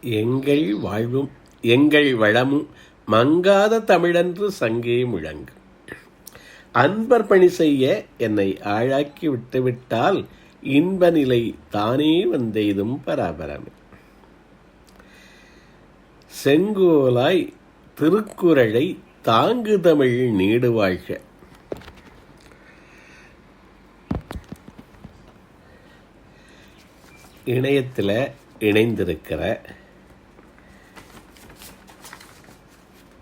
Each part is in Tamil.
எங்கள் வாழ்வும் எங்கள் வளமும் மங்காத தமிழன்று சங்கே முழங்கு. அன்பர் பணி செய்ய என்னை ஆழாக்கி விட்டுவிட்டால் இன்ப நிலை தானே வந்தெய்தும் பராபரமே. செங்கோலாய் திருக்குறளை தாங்கு தமிழ் நீடு வாழ்க இணையத்தில் இணைந்திருக்கிற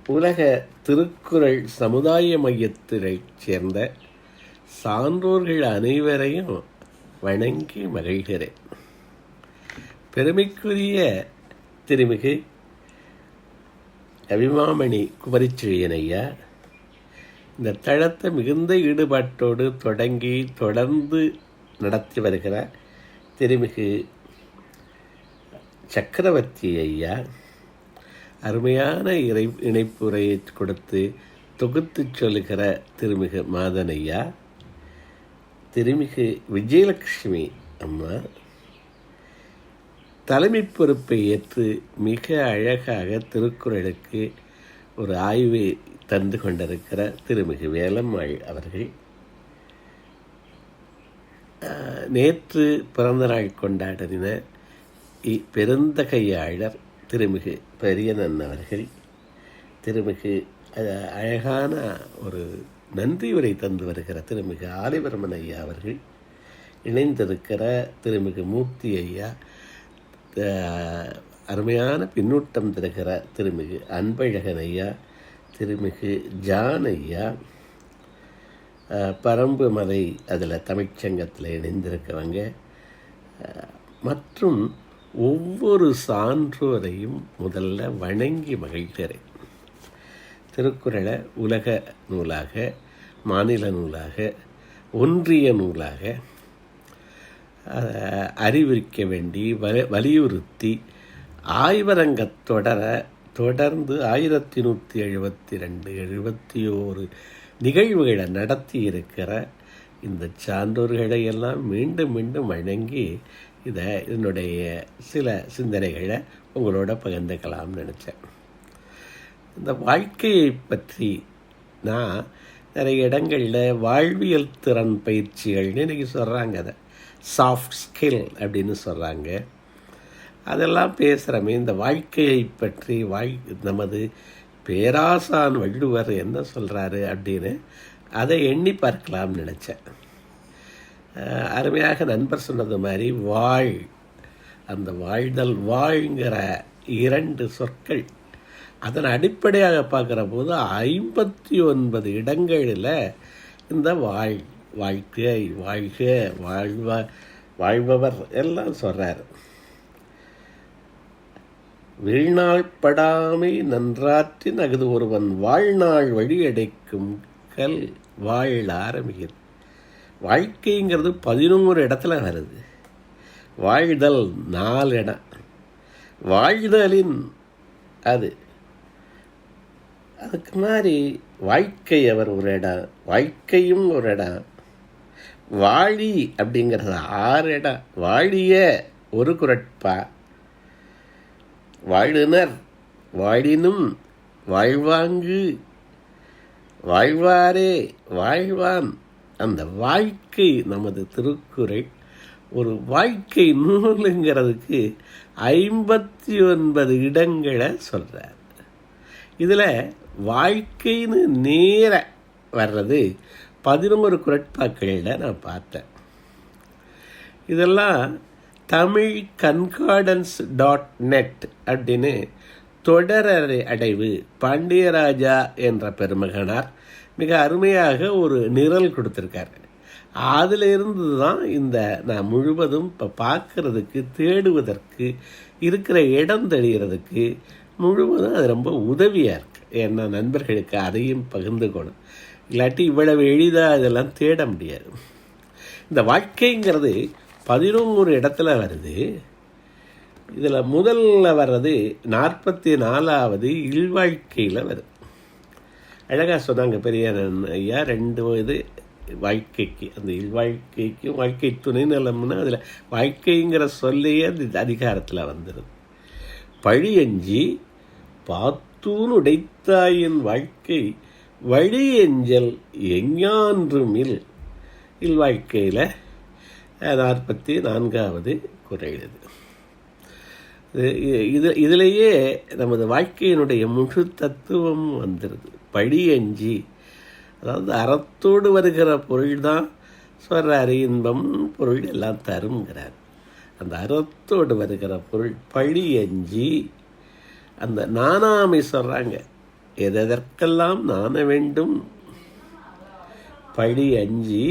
உலக திருக்குறள் சமுதாய மையத்தினை சேர்ந்த சான்றோர்கள் அனைவரையும் வணங்கி மகிழ்கிறேன். பெருமைக்குரிய திருமிகு அபிமாமணி குமரிச்செழியன் ஐயா இந்த தளத்தை மிகுந்த ஈடுபாட்டோடு தொடங்கி தொடர்ந்து நடத்தி வருகிற திருமிகு சக்கரவர்த்தி ஐயா அருமையான இறை இணைப்புரையை கொடுத்து தொகுத்து சொல்லுகிற திருமிகு மாதனையா திருமிகு விஜயலட்சுமி அம்மா தலைமை பொறுப்பை ஏற்று மிக அழகாக திருக்குறளுக்கு ஒரு ஆய்வை தந்து கொண்டிருக்கிற திருமிகு வேலம்மாள் அவர்கள் நேற்று பிறந்தநாள் கொண்டாடின பெருந்தகையாளர் திருமிகு பெரியனன் அவர்கள் திருமிகு அழகான ஒரு நன்றி உரை தந்து வருகிற திருமிகு ஆலிவர்மன் ஐயா அவர்கள் இணைந்திருக்கிற திருமிகு மூர்த்தி ஐயா அருமையான பின்னூட்டம் தருகிற திருமிகு அன்பழகன் ஐயா திருமிகு ஜான் ஐயா பரம்பு மலை அதில் தமிழ்ச்சங்கத்தில் இணைந்திருக்கவங்க மற்றும் ஒவ்வொரு சான்றோரையும் முதல்ல வணங்கி மகிழ்கிறேன். திருக்குறளை உலக நூலாக மாநில நூலாக ஒன்றிய நூலாக அறிவிக்க வேண்டி வ வலியுறுத்தி ஆய்வரங்கத் தொடர தொடர்ந்து ஆயிரத்தி நூற்றி எழுபத்தி ரெண்டு எழுபத்தி ஓரு நிகழ்வுகளை நடத்தி இருக்கிற இந்த சான்றோர்களை எல்லாம் மீண்டும் மீண்டும் வணங்கி இதை என்னுடைய சில சிந்தனைகளை உங்களோட பகிர்ந்துக்கலாம்னு நினச்சேன். இந்த வாழ்க்கையை பற்றி நான் நிறைய இடங்களில் வாழ்வியல் திறன் பயிற்சிகள்னு இன்றைக்கி சொல்கிறாங்க அதை. சாஃப்ட் ஸ்கில் அப்படின்னு சொல்கிறாங்க அதெல்லாம் பேசுகிறமே இந்த வாழ்க்கையை பற்றி வாழ் நமது பேராசான் வள்ளுவர் என்ன சொல்கிறாரு அப்படின்னு அதை எண்ணி பார்க்கலாம்னு நினச்சேன். அருமையாக நண்பர் சொன்னது மாதிரி வாழ் அந்த வாழ்தல் வாழ்ங்கிற இரண்டு சொற்கள் அதன் அடிப்படையாக பார்க்குற போது ஐம்பத்தி ஒன்பது இடங்களில் இந்த வாழ் வாழ்க்கை வாழ்க வாழ்வ வாழ்பவர் எல்லாம் சொல்கிறார் வீழ்நாள் படாமை நன்றாற்றின் அகுது ஒருவன் வாழ்நாள் வழியடைக்கும் கல் வாழ ஆரம்பிக்கிறது. வாழ்க்கைங்கிறது பதினோரு இடத்துல வருது. வாழ்தல் நாலு இடம். வாழ்தலின் அது. அதுக்கு மாதிரி வாழ்க்கை அவர் ஒரு இடம் வாழ்க்கையும் ஒரு இடம். வாழி அப்படிங்கிறது ஆறு இடம். வாழிய ஒரு குரட்பா. வாழினர் வாழினும் வாழ்வாங்கு. வாழ்வாரே வாழ்வான் அந்த வாழ்க்கை நமது திருக்குறள் ஒரு வாழ்க்கை நூலுங்கிறதுக்கு ஐம்பத்தி ஒன்பது இடங்களை சொல்கிறார் இதில் வாழ்க்கைன்னு நேர வர்றது பதினோரு குரட்பாக்களில் நான் பார்த்தேன். இதெல்லாம் தமிழ் கன்கார்டன்ஸ் டாட் நெட் அப்படின்னு தொடரறை அடைவு பாண்டியராஜா என்ற பெருமகனார் மிக அருமையாக ஒரு நிரல் கொடுத்துருக்காரு. அதில் இருந்து தான் இந்த நான் முழுவதும் இப்போ பார்க்கறதுக்கு தேடுவதற்கு இருக்கிற இடம் தெளிகிறதுக்கு முழுவதும் அது ரொம்ப உதவியாக இருக்குது ஏன்னா நண்பர்களுக்கு அதையும் பகிர்ந்துக்கணும். இல்லாட்டி இவ்வளவு எளிதாக அதெல்லாம் தேட முடியாது. இந்த வாழ்க்கைங்கிறது பதினோரு இடத்துல வருது. இதில் முதல்ல வர்றது நாற்பத்தி நாலாவது இல்வாழ்க்கையில் வருது. அழகாக சொன்னாங்க பெரிய ஐயா ரெண்டு இது வாழ்க்கைக்கு அந்த இல்வாழ்க்கைக்கும் வாழ்க்கை துணை நலம்னா அதில் வாழ்க்கைங்கிற சொல்லையே அந்த அதிகாரத்தில் வந்துடுது பழியஞ்சி பாத்தூன் உடைத்தாயின் வாழ்க்கை வழியஞ்சல் எஞ்ஞான்றுமில் இல். வாழ்க்கையில் நாற்பத்தி நான்காவது குறையுது இது இது இதிலேயே நமது வாழ்க்கையினுடைய முழு தத்துவம் வந்துடுது பழியஞ்சி அதாவது அறத்தோடு வருகிற பொருள் தான் சொல்கிறார் இன்பம் பொருள் எல்லாம் தருங்கிறார் அந்த அறத்தோடு வருகிற பொருள் பழியஞ்சி அந்த நானாமை சொல்கிறாங்க எதற்கெல்லாம் நாண வேண்டும்? பழி அஞ்சி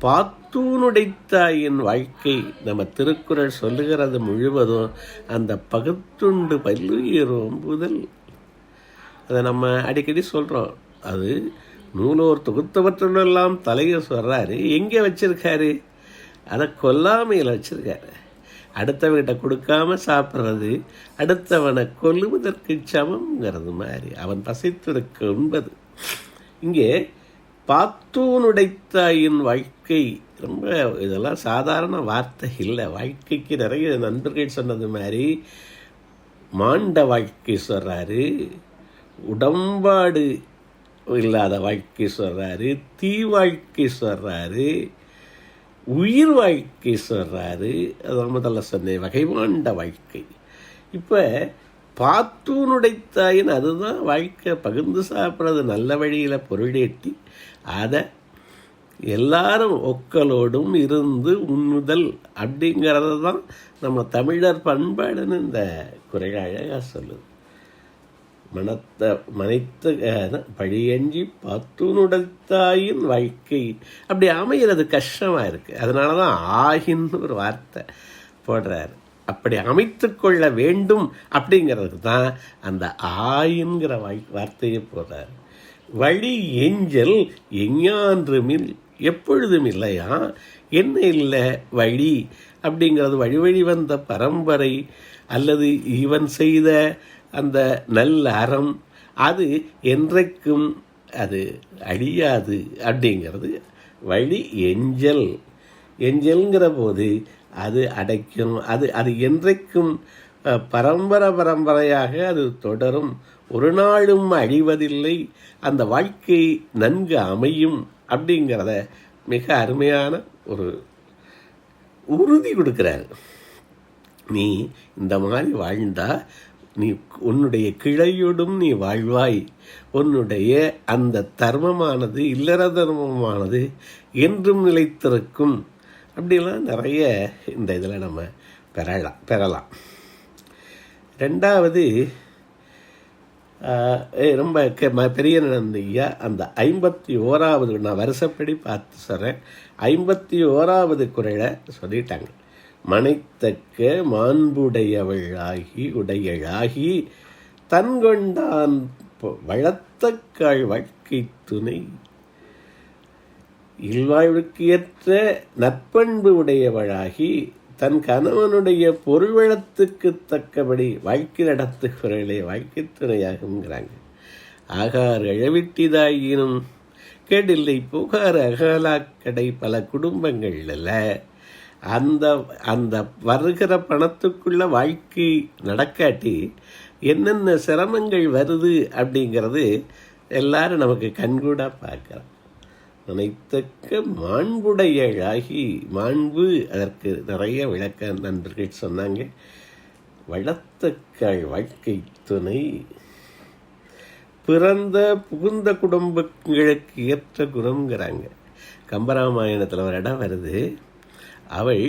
பாத்தூனுடைத்தாயின் வாழ்க்கை நம்ம திருக்குறள் சொல்லுகிறது முழுவதும் அந்த பகுத்துண்டு பல்லுயிரும் முதல் அதை நம்ம அடிக்கடி சொல்கிறோம் அது நூலோர் தொகுத்தவற்றுள்ளெல்லாம் தலையை சொல்கிறாரு எங்கே வச்சிருக்காரு? அதை கொல்லாமையில் வச்சிருக்காரு. அடுத்தவங்கிட்ட கொடுக்காம சாப்பிட்றது அடுத்தவனை கொல்லுவதற்கு சமம்ங்கிறது மாதிரி. அவன் பசித்திருக்க உண்பது இங்கே பாத்தூனுடைத்தாயின் வாழ்க்கை. ரொம்ப இதெல்லாம் சாதாரண வார்த்தை இல்லை. வாழ்க்கைக்கு நிறைய நண்பர்கள் சொன்னது மாதிரி மாண்ட வாழ்க்கை சொல்கிறாரு உடம்பாடு இல்லாத வாழ்க்கை சொல்கிறாரு தீ வாழ்க்கை சொல்கிறாரு உயிர் வாழ்க்கை சொல்கிறாரு அதான் முதல்ல சொன்னேன். வகைமாண்ட வாழ்க்கை. இப்போ பாத்தூனுடைத்தாயின் அதுதான் வாழ்க்கை. பகிர்ந்து சாப்பிட்றது நல்ல வழியில் பொருளேட்டி அதை எல்லாரும் ஒக்கலோடும் இருந்து உண்ணுதல் அப்படிங்கிறது தான் நம்ம தமிழர் பண்பாடுன்னு இந்த குறைகள் அழகாக சொல்லுது. மனத்தை மனைத்த பழியஞ்சி பத்துனுடத்தாயின் வாழ்க்கை. அப்படி அமைகிறது கஷ்டமாக இருக்குது அதனால தான் ஆகின்னு ஒரு வார்த்தை போடுறாரு. அப்படி அமைத்து கொள்ள வேண்டும் அப்படிங்கிறதுக்கு தான் அந்த ஆயின்கிற வாய் வார்த்தையை போகிறார் வழி எஞ்சல் எஞ்ஞான்றுமில் எப்பொழுதும் இல்லையா? என்ன இல்லை வழி? அப்படிங்கிறது வழி வழி வந்த பரம்பரை அல்லது இவன் செய்த அந்த நல்ல அறம் அது என்றைக்கும் அது அழியாது அப்படிங்கிறது வழி எஞ்சல் எஞ்சல்ங்கிற போது அது அடைக்கும் அது அது என்றைக்கும் பரம்பரை பரம்பரையாக அது தொடரும். ஒரு நாளும் அழிவதில்லை. அந்த வாழ்க்கை நன்கு அமையும் அப்படிங்கிறத மிக அருமையான ஒரு உறுதி கொடுக்குறாரு. நீ இந்த மாதிரி வாழ்ந்தா நீ உன்னுடைய கிளையோடும் நீ வாழ்வாய். உன்னுடைய அந்த தர்மமானது இல்லற தர்மமானது என்றும் நிலைத்திருக்கும். அப்படிலாம் நிறைய இந்த இதில் நம்ம பெறலாம் பெறலாம். ரெண்டாவது ரொம்ப பெரிய நந்தியா அந்த ஐம்பத்தி ஓராவது நான் வருஷப்படி பார்த்து சொல்கிறேன் ஐம்பத்தி ஓராவது குரலை சொல்லிட்டாங்க. மனைத்தக்க மாண்புடையவளாகி உடையழாகி தன்கொண்டான் வளத்தக்காள் வாழ்க்கை துணை இல்வாழ்வுக்கு ஏற்ற நற்பண்பு உடையவளாகி தன் கணவனுடைய பொருள்வளத்துக்கு தக்கபடி வாழ்க்கை நடத்துகிறவர்களே வாழ்க்கை துணையாகுங்கிறாங்க ஆகார் எழவிட்டிதாயினும் கேடில்லை புகார் அகலாக்கடை பல குடும்பங்கள்ல. அந்த அந்த வருகிற பணத்துக்குள்ள வாழ்க்கை நடக்காட்டி என்னென்ன சிரமங்கள் வருது அப்படிங்கிறது எல்லாரும் நமக்கு கண்கூடாக பார்க்குறோம். நினைத்தக்க மாண்புடையழாகி மாண்பு அதற்கு நிறைய விளக்க நண்பர்கள் சொன்னாங்க. வளர்த்தக்காள் வாழ்க்கை துணை. பிறந்த புகுந்த குடும்பங்களுக்கு ஏற்ற குணங்கிறாங்க கம்பராமாயணத்தில் ஒரு இடம் வருது. அவள்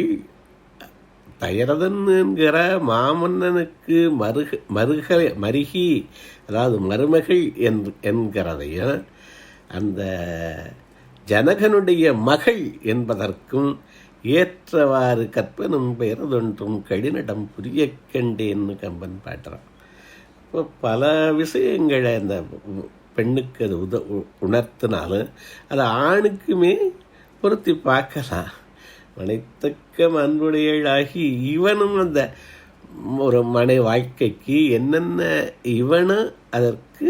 தயரதன்கிற மாமன்னனுக்கு மருக மருக மருகி அதாவது மருமகள் என் என்கிறதையும் அந்த ஜனகனுடைய மகள் என்பதற்கும் ஏற்றவாறு கற்பனும் பெயர்தொன்றும் கடினடம் புரிய கண்டேன்னு கம்பன் பாட்டுறான். இப்போ பல விஷயங்களை அந்த பெண்ணுக்கு அது உத உணர்த்தினாலும் அது ஆணுக்குமே பொருத்தி பார்க்கலாம். மனைத்தக்க அன்புடையழாகி இவனும் அந்த ஒரு மனை வாழ்க்கைக்கு என்னென்ன இவனும் அதற்கு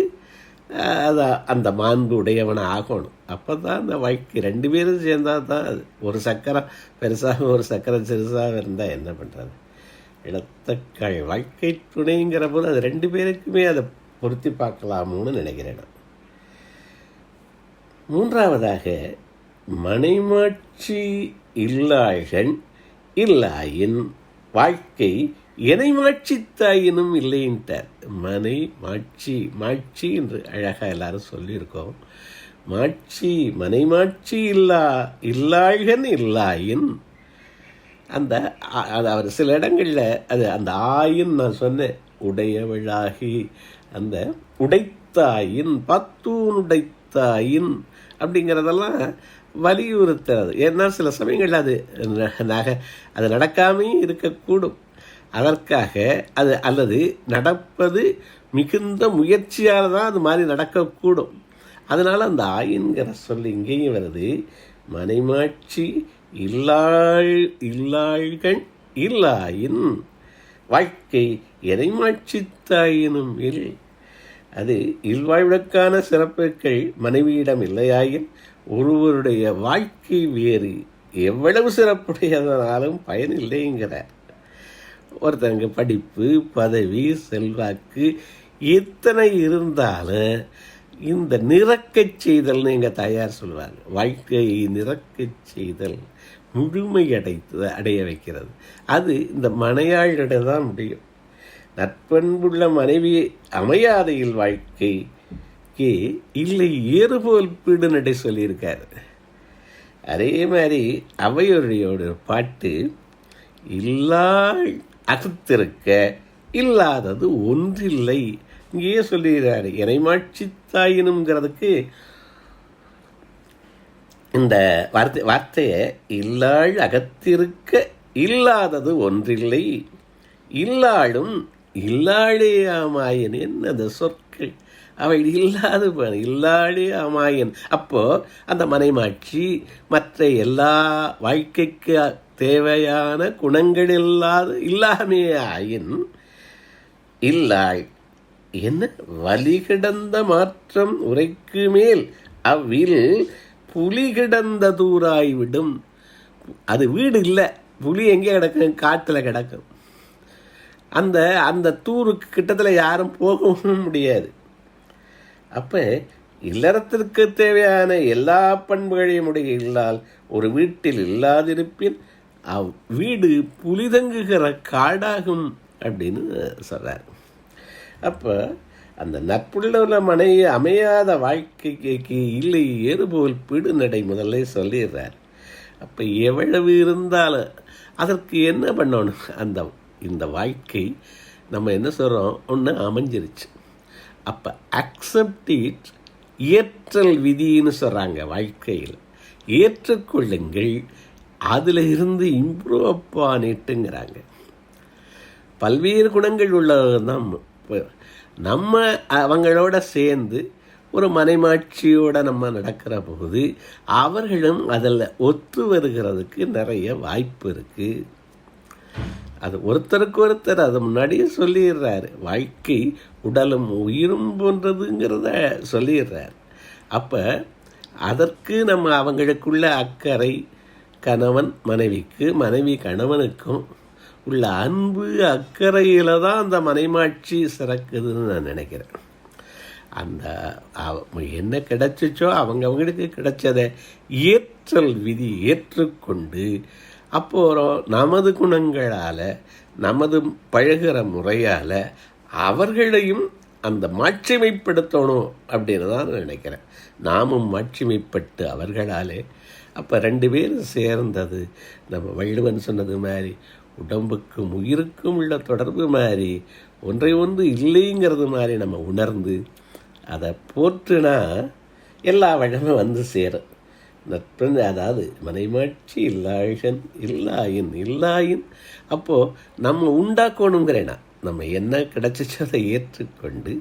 அது அந்த மாண்பு உடையவனை ஆகணும் அப்போ தான் அந்த வைக்கு ரெண்டு பேரும் சேர்ந்தால் தான் அது. ஒரு சக்கரம் பெருசாக ஒரு சக்கரம் சிறுசாக இருந்தால் என்ன பண்ணுறது இடத்தக்காய் வாழ்க்கை துணைங்கிற போது அது ரெண்டு பேருக்குமே அதை பொருத்தி பார்க்கலாமோன்னு நினைக்கிறேன் நான். மூன்றாவதாக மனைமாட்சி இல்லாயன் இல்லாயின் வாழ்க்கை எனை மாட்சித்தாயினும் இல்லைன்ட்டார். மனை மாட்சி மாட்சி என்று அழகாக எல்லாரும் சொல்லியிருக்கோம். மாட்சி மனை மாட்சி இல்லா இல்லாழ்கன் இல்லாயின் அந்த அது அவர் சில இடங்களில் அது அந்த ஆயின் நான் சொன்னேன். உடையவளாகி அந்த உடைத்தாயின் பத்தூன் உடைத்தாயின் அப்படிங்கிறதெல்லாம் வலியுறுத்துறது. ஏன்னா சில சமயங்களில் அது நக அது நடக்காமே இருக்கக்கூடும். அதற்காக அது அல்லது நடப்பது மிகுந்த முயற்சியால் தான் அது மாதிரி நடக்கக்கூடும். அதனால் அந்த ஆயின்கிற சொல் இங்கேயும் வருது மனைமாட்சி இல்லாள் இல்லாள்கள் இல்லாயின் வாழ்க்கை எதைமாட்சித்தாயினும் இல். அது இல்வாழ்வுக்கான சிறப்புகள் மனைவியிடம் இல்லையாயின் ஒருவருடைய வாழ்க்கை வேறு எவ்வளவு சிறப்புடையதனாலும் பயனில்லைங்கிறார் ஒருத்தங்க படிப்பு பதவி செல்வாக்கு எத்தனை இருந்தாலும் இந்த நிறக்கச் செய்தல்னு எங்கள் தாயார் சொல்லுவாங்க. வாழ்க்கையை நிறக்கச் செய்தல் முழுமையடைத்து அடைய வைக்கிறது. அது இந்த மனையாளிட தான் முடியும். நற்பண்புள்ள மனைவி அமையாதையில் வாழ்க்கைக்கு இல்லை ஏறுபோல் பீடு நடை சொல்லியிருக்காரு. அதே மாதிரி அவையோடைய பாட்டு இல்லாள் அகத்திருக்க இல்லாதது ஒன்றில்லை. இங்கேயே சொல்லுகிறார் இறைமாட்சி தாயினுங்கிறதுக்கு இந்த வார்த்தை வார்த்தையை இல்லாள் அகத்திருக்க இல்லாதது ஒன்றில்லை. இல்லாளும் இல்லாளே ஆமாயன் என்னது சொற்கள்? அவள் இல்லாது போன இல்லாளே அப்போது அந்த மனைமாட்சி மற்ற எல்லா வாழ்க்கைக்கு தேவையான குணங்கள் இல்லாது இல்லாமே ஆயின் இல்லாய். என்ன? வலி கிடந்த மாற்றம் உரைக்கு மேல் அவ்வில் புலி கிடந்த தூராய்விடும் அது வீடு இல்லை. புலி எங்கே கிடக்கும்? காட்டில் கிடக்கும். அந்த அந்த தூருக்கு கிட்டத்தில் யாரும் போகவும் முடியாது. அப்போ இல்லறத்திற்கு தேவையான எல்லா பண்புகளையும் உடைய இல்லால் ஒரு வீட்டில் இல்லாதிருப்பின் அவ் வீடு புலிதங்குகிற காடாகும் அப்படின்னு சொல்கிறார் அப்போ அந்த நட்புள்ள மனைவி அமையாத வாழ்க்கைக்கு இல்லை ஏறுபோல் பிடுநடை முதல்ல சொல்லிடுறார். அப்போ எவ்வளவு இருந்தாலும் அதற்கு என்ன பண்ணணும்? அந்த இந்த வாழ்க்கை நம்ம என்ன சொல்கிறோம் ஒன்று அமைஞ்சிருச்சு. அப்போ அக்செப்ட் இட் ஏற்றல் விதின்னு சொல்கிறாங்க வாழ்க்கையில். ஏற்றுக்கொள்ளுங்கள் அதில் இருந்து இம்ப்ரூவ் அப்பானிட்டுங்கிறாங்க பல்வேறு குணங்கள் உள்ளவங்க தான் நம்ம அவங்களோட சேர்ந்து ஒரு மனைமாட்சியோட நம்ம நடக்கிற போது அவர்களும் அதில் ஒத்து வருகிறதுக்கு நிறைய வாய்ப்பு இருக்குது அது ஒருத்தருக்கு ஒருத்தர் அது முன்னாடியே சொல்லிடுறாரு. வாழ்க்கை உடலும் உயிரும் போன்றதுங்கிறத சொல்லிடுறார். அப்போ அதற்கு நம்ம அவங்களுக்குள்ள அக்கறை கணவன் மனைவிக்கு மனைவி கணவனுக்கும் உள்ள அன்பு அக்கறையில் தான் அந்த மனைமாட்சி சிறக்குதுன்னு நான் நினைக்கிறேன். அந்த அவ- என்ன கிடைச்சிச்சோ அவங்க அவங்களுக்கு கிடைச்சதை ஏற்றல் விதி ஏற்றுக்கொண்டு அப்போ நமது குணங்களால் நமது பழகுற முறையால் அவர்களையும் அந்த மாட்சிமைப்படுத்தணும் அப்படின்னு தான் நான் நினைக்கிறேன். நாமும் மாட்சிமைப்பட்டு அவர்களாலே அப்போ ரெண்டு பேரும் சேர்ந்தது நம்ம வள்ளுவன் சொன்னது மாதிரி உடம்புக்கும் உயிருக்கும் உள்ள தொடர்பு மாதிரி ஒன்றை ஒன்று இல்லைங்கிறது மாதிரி நம்ம உணர்ந்து அதை போற்றுனா எல்லா வழமும் வந்து சேரும். நட்பு அதாவது மனைமாட்சி இல்லாயன் இல்லாயின் இல்லாயின். அப்போது நம்ம உண்டாக்கணுங்கிறேனா? நம்ம என்ன கிடைச்சிச்சோ அதை ஏற்றுக்கொண்டு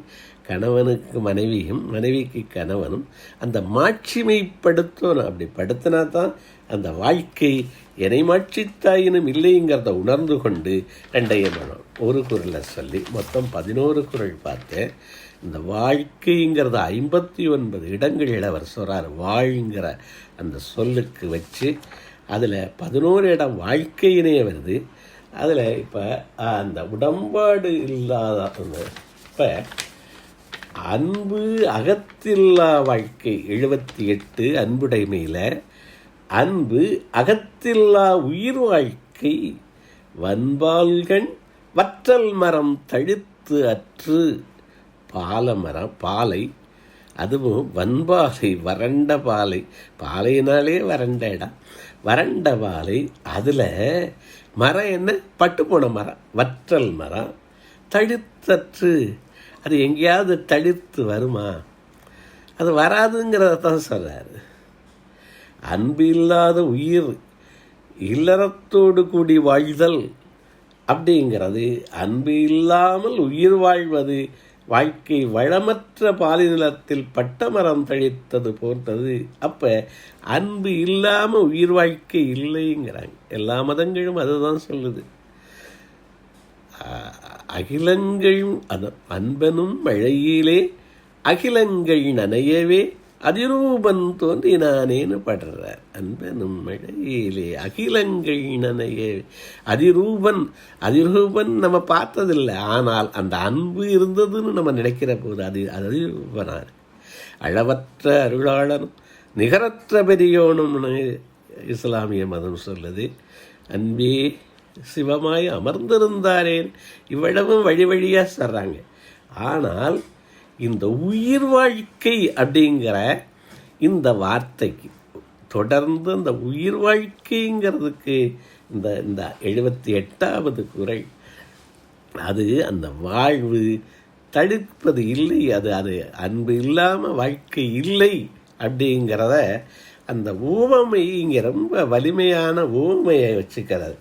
கணவனுக்கு மனைவியும் மனைவிக்கு கணவனும் அந்த மாட்சிமைப்படுத்தணும். அப்படி படுத்தினா தான் அந்த வாழ்க்கை என்னை மாட்சித்தாயினும் இல்லைங்கிறத உணர்ந்து கொண்டு ரெண்டையும் மனம் ஒரு குரலை சொல்லி மொத்தம் பதினோரு குரல் பார்த்தேன். இந்த வாழ்க்கைங்கிறத ஐம்பத்தி ஒன்பது இடங்களில் அவர் சொல்கிறார் வாழ்ங்கிற அந்த சொல்லுக்கு வச்சு அதில் பதினோரு இடம் வாழ்க்கையினே வருது. அதில் இப்போ அந்த உடம்பாடு இல்லாத இப்போ அன்பு அகத்தில்லா வாழ்க்கை எழுபத்தி எட்டு அன்புடைமையில் அன்பு அகத்தில்லா உயிர் வாழ்க்கை வன்பால்கண் வற்றல் மரம் தழுத்து அற்று பாலமரம் பாலை அதுவும் வன்பாலை வறண்ட பாலை. பாலைனாலே வறண்ட இடம். வறண்ட பாலை அதில் மரம் என்ன? பட்டுப்போன மரம் வற்றல் மரம். தழுத்தற்று. அது எங்கேயாவது தழுத்து வருமா? அது வராதுங்கிறத தான் சொல்கிறாரு அன்பு இல்லாத உயிர் இல்லறத்தோடு கூடி வாழ்தல் அப்படிங்கிறது அன்பு இல்லாமல் உயிர் வாழ்வது வாழ்க்கை வளமற்ற பாலிநிலத்தில் பட்டமரம் தழித்தது போன்றது. அப்போ அன்பு இல்லாமல் உயிர் வாழ்க்கை இல்லைங்கிறாங்க. எல்லா மதங்களும் அதுதான் சொல்லுது. அகிலங்கள் அது அன்பனும் மழையிலே அகிலங்கள் நனையவே அதிரூபன் தோன்றினானேன்னு பாடுறார் அன்பனும் மழையிலே அகிலங்கள் நனைய அதிரூபன் அதிரூபன் நம்ம பார்த்ததில்லை. ஆனால் அந்த அன்பு இருந்ததுன்னு நம்ம நினைக்கிற போது அது அதிரூபனார். அளவற்ற அருளாளனும் நிகரற்ற பெரியோனும்னு இஸ்லாமிய மதம் சொல்லுது. அன்பே சிவமாய் அமர்ந்திருந்தாரேன். இவ்வளவும் வழி வழியாக சொல்கிறாங்க ஆனால் இந்த உயிர் வாழ்க்கை அப்படிங்கிற இந்த வார்த்தைக்கு தொடர்ந்து அந்த உயிர் வாழ்க்கைங்கிறதுக்கு இந்த இந்த எழுபத்தி எட்டாவது குறை அது அந்த வாழ்வு தடுப்பது இல்லை அது அது அன்பு இல்லாமல் வாழ்க்கை இல்லை அப்படிங்கிறத அந்த ஊவமை இங்கே ரொம்ப வலிமையான ஊமையை வச்சுக்கிறது.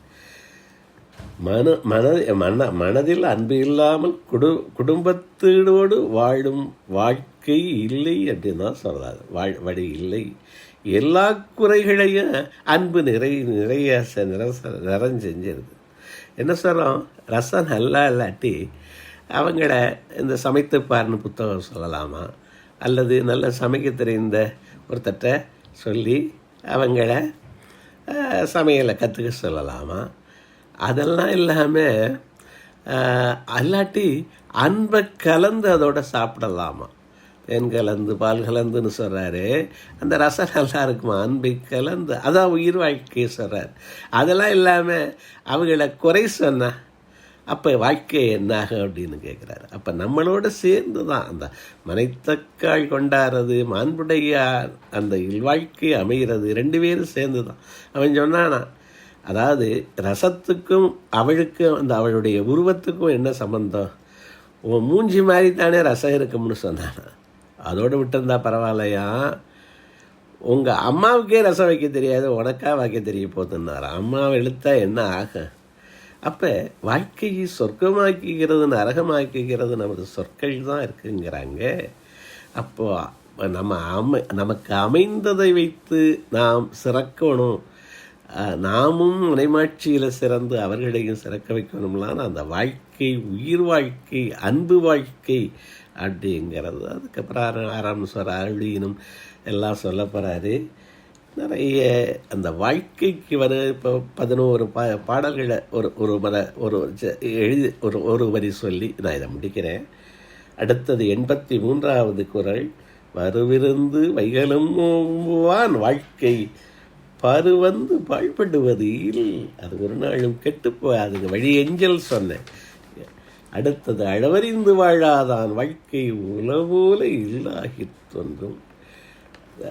மன மன மன மனதில் அன்பு இல்லாமல் குடு குடும்பத்தோடு வாழும் வாழ்க்கை இல்லை அப்படின்னு தான் சொல்கிறார் வாழ் வழி இல்லை. எல்லா குறைகளையும் அன்பு நிறை நிறைய நிறச நிறைஞ்செஞ்சிருது என்ன சொல்கிறோம் ரசம் நல்லா இல்லாட்டி அவங்கள இந்த சமைத்து பாருன்னு புத்தகம் சொல்லலாமா? அல்லது நல்ல சமைக்க தெரிந்த ஒருத்தட்ட சொல்லி அவங்கள சமையலை கற்றுக்க சொல்லலாமா? அதெல்லாம் இல்லாமல் அல்லாட்டி அன்பை கலந்து அதோட சாப்பிடலாமா? தேன் கலந்து பால் கலந்துன்னு சொல்கிறாரு அந்த ரசம் நல்லா இருக்குமா? அன்பை கலந்து அதான் உயிர் வாழ்க்கையை சொல்கிறார் அதெல்லாம் இல்லாமல் அவங்கள குறை சொன்னா அப்போ வாழ்க்கை என்னாகும் அப்படின்னு கேட்குறாரு அப்போ நம்மளோட சேர்ந்து தான் அந்த மனைத்தக்காய் கொண்டாடுறது மாண்புடைய அந்த இல்வாழ்க்கை அமைகிறது ரெண்டு பேரும் சேர்ந்து தான் அவன் சொன்னானா அதாவது ரசத்துக்கும் அவளுக்கும் அந்த அவளுடைய உருவத்துக்கும் என்ன சம்பந்தம்? உன் மூஞ்சி மாதிரி தானே ரசம் இருக்கும்னு சொன்னான்? அதோடு விட்டுருந்தா பரவாயில்லையா? உங்கள் அம்மாவுக்கே ரசம் வைக்க தெரியாது உனக்கா வைக்க தெரிய போதுன்னாரா அம்மாவை எழுத்தா என்ன ஆகும் அப்போ வாழ்க்கையை சொர்க்கமாக்கிக்கிறது நரகமாக்கிக்கிறது நமது சொற்கள் தான் இருக்குங்கிறாங்க. அப்போது நம்ம அமை நமக்கு அமைந்ததை வைத்து நாம் சிறக்கணும். நாமும் மனைமாட்சியில் சிறந்து அவர்களையும் சிறக்க வைக்கணும்லான்னு அந்த வாழ்க்கை உயிர் வாழ்க்கை அன்பு வாழ்க்கை அப்படிங்கிறது. அதுக்கப்புறம் ஆறாம் சொல்கிற அருளினும் எல்லாம் சொல்ல போகிறாரு நிறைய அந்த வாழ்க்கைக்கு வர இப்போ பதினோரு பா பாடல்களை ஒரு ஒரு மத ஒரு எழுதி ஒரு ஒரு வரி சொல்லி நான் இதை முடிக்கிறேன். அடுத்தது எண்பத்தி மூன்றாவது குரல் வருவிருந்து வைகளும் வான் வாழ்க்கை பருவந்து பாழ்படுவது இல். அது ஒரு நாளும் கெட்டுப்போகாதுங்க வழி எஞ்சல் சொன்னேன். அடுத்தது அளவறிந்து வாழாதான் வாழ்க்கை உலவோல இல்லாகி தோன்றும்.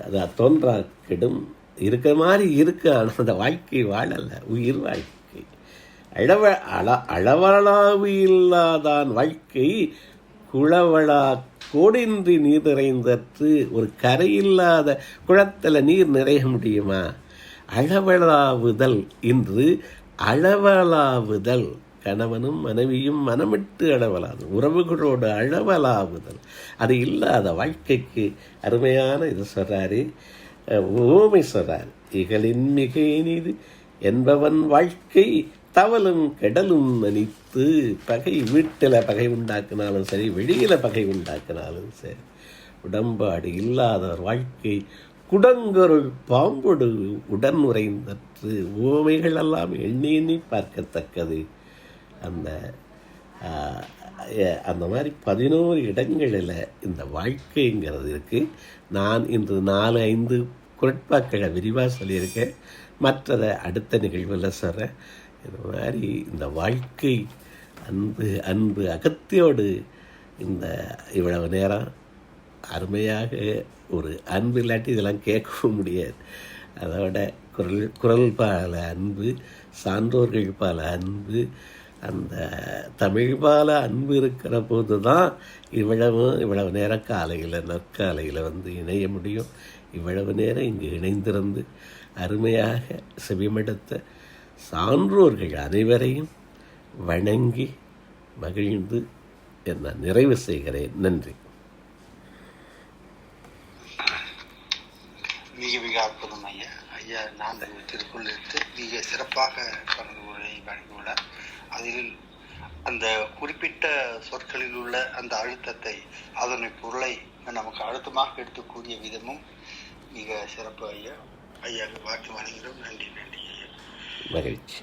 அது தோன்றா கெடும். இருக்கிற மாதிரி இருக்கு ஆனால் அந்த வாழ்க்கை வாழல. உயிர் வாழ்க்கை. அளவ அள அளவளாவு இல்லாதான் வாழ்க்கை குளவளா கோடின்றி நீர் நிறைந்தற்று. ஒரு கரை இல்லாத குளத்தில் நீர் நிறைய முடியுமா? அளவளாவுதல் இன்று அளவலாவுதல். கணவனும் மனைவியும் மனமிட்டு அளவலாது. உறவுகளோடு அளவலாவுதல். அது இல்லாத வாழ்க்கைக்கு அருமையான இது சொல்கிறாரு ஓமை சொல்கிறார் இகலின் மிக இனிது என்பவன் வாழ்க்கை தவளும் கெடலும் நனித்து பகை வீட்டில் பகை உண்டாக்குனாலும் சரி வெளியில் பகை உண்டாக்குனாலும் சரி உடம்பாடு இல்லாத வாழ்க்கை குடங்கொரு பாம்பொடு உடன் உரைந்தற்று உவமைகள் எல்லாம் எண்ணி எண்ணி பார்க்கத்தக்கது. அந்த அந்த மாதிரி பதினோரு இடங்களில் இந்த வாழ்க்கைங்கிறது இருக்குது நான் இன்று நாலு ஐந்து குரட்பாக்களை விரிவாக சொல்லியிருக்கேன். மற்றதை அடுத்த நிகழ்வில் சொல்கிறேன் இந்த மாதிரி இந்த வாழ்க்கை அன்பு அன்பு அகத்தியோடு இந்த இவ்வளவு நேரம் அருமையாக ஒரு அன்பு இல்லாட்டி இதெல்லாம் கேட்கவும் முடியாது. அதோட குரல் குரல் பால அன்பு சான்றோர்கள் பால அன்பு அந்த தமிழ் பால அன்பு இருக்கிற போது தான் இவ்வளவு இவ்வளவு நேரம் காலையில் நற்காலையில் வந்து இணைய முடியும். இவ்வளவு நேரம் இங்கு இணைந்திருந்து அருமையாக செவிமடுத்த சான்றோர்கள் அனைவரையும் வணங்கி மகிழ்ந்து என்ன நிறைவு செய்கிறேன். நன்றி மிக மிக அற்புதம் ஐயா நான்கு திருக்குறள் எடுத்து மிக சிறப்பாக தனது உரையை வழங்கியுள்ளார். அதில் அந்த குறிப்பிட்ட சொற்களில் உள்ள அந்த அழுத்தத்தை அதனை பொருளை நமக்கு அழுத்தமாக எடுத்து கூறிய விதமும் மிக சிறப்பு ஐயா. ஐயா வாக்கு வழங்குகிறோம் நன்றி நன்றி ஐயா. மகிழ்ச்சி.